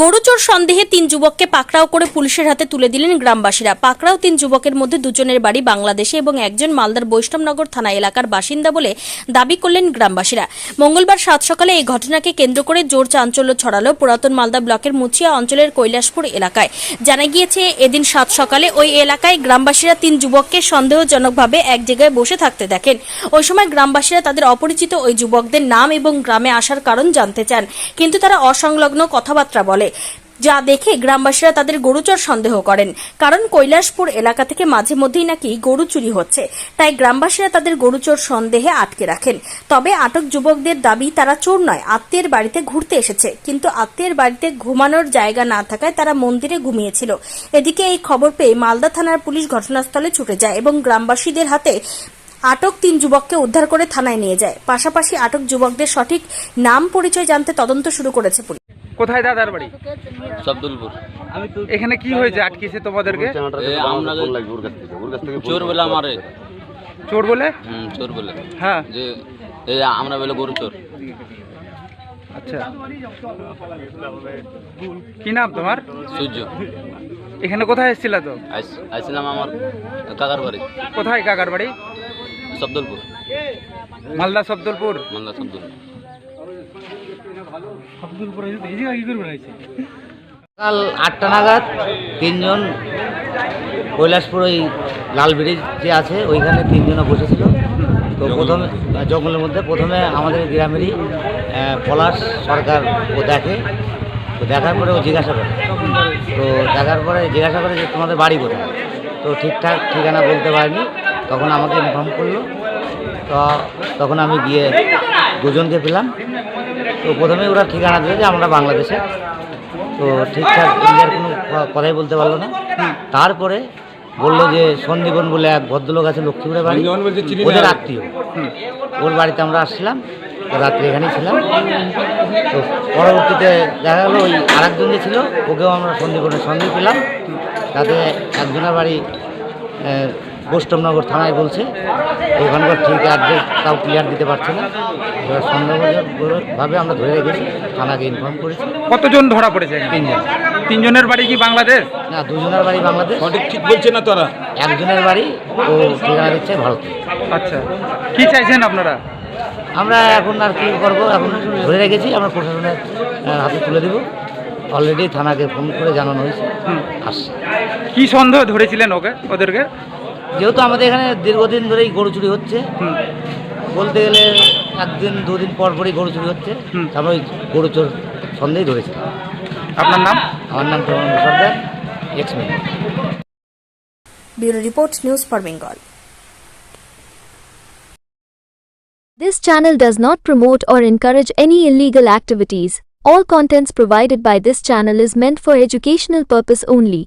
গরুচোর সন্দেহে তিন যুবককে পাকড়াও করে পুলিশের হাতে তুলে দিলেন গ্রামবাসীরা। পাকড়াও তিন যুবকের মধ্যে দুজনের বাড়ি বাংলাদেশে এবং একজন মালদার বৈষ্ণবনগর থানা এলাকার বাসিন্দা বলে দাবি করলেন গ্রামবাসীরা। মঙ্গলবার সাত সকালে এই ঘটনাকে কেন্দ্র করে জোর চাঞ্চল্য ছড়ালো পুরাতন মালদা ব্লকের মুচিয়া অঞ্চলের কৈলাসপুর এলাকায়। জানা গিয়েছে, এদিন সাত সকালে ওই এলাকায় গ্রামবাসীরা তিন যুবককে সন্দেহজনকভাবে এক জায়গায় বসে থাকতে দেখেন। ওই সময় গ্রামবাসীরা তাদের অপরিচিত ওই যুবকদের নাম এবং গ্রামে আসার কারণ জানতে চান, কিন্তু তারা অসংলগ্ন কথাবার্তা বলে। যা দেখে গ্রামবাসীরা তাদের গরুচর সন্দেহ করেন। কারণ কৈলাসপুর এলাকা থেকে মাঝে মধ্যেই নাকি গরু চুরি হচ্ছে। তাই গ্রামবাসীরা তাদের গরুচোর সন্দেহে আটকে রাখেন। তবে আটক যুবকদের দাবি, তারা চোর নয়, আত্মীয়ের বাড়িতে ঘুরতে এসেছে। কিন্তু আত্মীয়ের বাড়িতে ঘুমানোর জায়গা না থাকায় তারা মন্দিরে ঘুমিয়েছিল। এদিকে এই খবর পেয়ে মালদা থানার পুলিশ ঘটনাস্থলে ছুটে যায় এবং গ্রামবাসীদের হাতে আটক তিন যুবককে উদ্ধার করে থানায় নিয়ে যায়। পাশাপাশি আটক যুবকদের সঠিক নাম পরিচয় জানতে তদন্ত শুরু করেছে পুলিশ। কোথায় দাদার বাড়ি? শব্দুলপুর এখানে কি হয়েছে? আটকেছে তোমাদেরকে? চোর বলে আমারে। চোর বলে? হুম, চোর বলে। হ্যাঁ। যে আমরা বলে গরু চোর। আচ্ছা। কি নাম তোমার? সূর্য। এখানে কোথায় এসেছিল তো? আইছিলাম আমার কাকার বাড়ি। কোথায় কাকার বাড়ি? শব্দুলপুর মালদা সবদলপুর। মালদা শব্দুলপুর সকাল আটটা নাগাদ তিনজন কৈলাসপুর ওই লাল ব্রিজ যে আছে, ওইখানে তিনজনে বসেছিল। তো প্রথমে, জঙ্গলের মধ্যে প্রথমে আমাদের গ্রামেরই পলাশ সরকার ও দেখে। তো দেখার পরে ও জিজ্ঞাসা করে। তো দেখার পরে জিজ্ঞাসা করে যে তোমাদের বাড়ি কোথায়? তো ঠিকঠাক ঠিকানা বলতে পারিনি। তখন আমাকে ইনফর্ম করল। তো তখন আমি গিয়ে দুজনকে পেলাম। তো প্রথমে ওরা ঠিকানা দিল যে আমরা বাংলাদেশে। তো ঠিকঠাক ইন্ডিয়ার কোনো কথাই বলতে পারল না। তারপরে বলল যে সন্দীপন বলে এক ভদ্রলোক আছে লক্ষ্মীপুরের বাড়ি। ওদের আত্মীয়। ওর বাড়িতে আমরা আসছিলাম তো রাত্রে এখানেই ছিলাম। তো পরবর্তীতে দেখা গেলো ওই আরেকজন যে ছিল ওকেও আমরা সন্দীপনের সঙ্গে পেলাম। তাতে একজনের বাড়ি বৈষ্ণবনগর থানায় বলছে ওখানকার ঠিক অ্যাড্রেস তাও ক্লিয়ার দিতে পারছে না। এবার সন্দেহভাবে আমরা ধরে রেখেছি থানাকে ইনফর্ম করেছি। কতজন ধরা পড়েছে? তিনজন। তিনজনের বাড়ি কি বাংলাদেশ? না দুজনের বাড়ি বাংলাদেশ। সঠিক ঠিক বলছে না তারা? একজনের বাড়ি ও ঠিকানা দিচ্ছে ভারতে। আচ্ছা কি চাইছেন আপনারা? আমরা এখন আর কি করব? এখন ধরে রেখেছি আমরা প্রশাসনের হাতে তুলে দেবো। অলরেডি থানাকে ফোন করে জানানো হয়েছে। আসছে। কি সন্দেহ ধরেছিলেন ওকে ওদেরকে? যেহেতু আমাদের এখানে দীর্ঘদিন ধরেই গরু চুরি হচ্ছে। বলতে গেলে একদিন দুদিন পর পরই গরু চুরি হচ্ছে। তারপর ওই গরু চোর সন্দেহই ধরেছে আপনার নাম আমার নাম Praman Sardar ex bureau report news for Bengal This channel does not promote or encourage any illegal activities. All contents provided by this channel is meant for educational purpose only.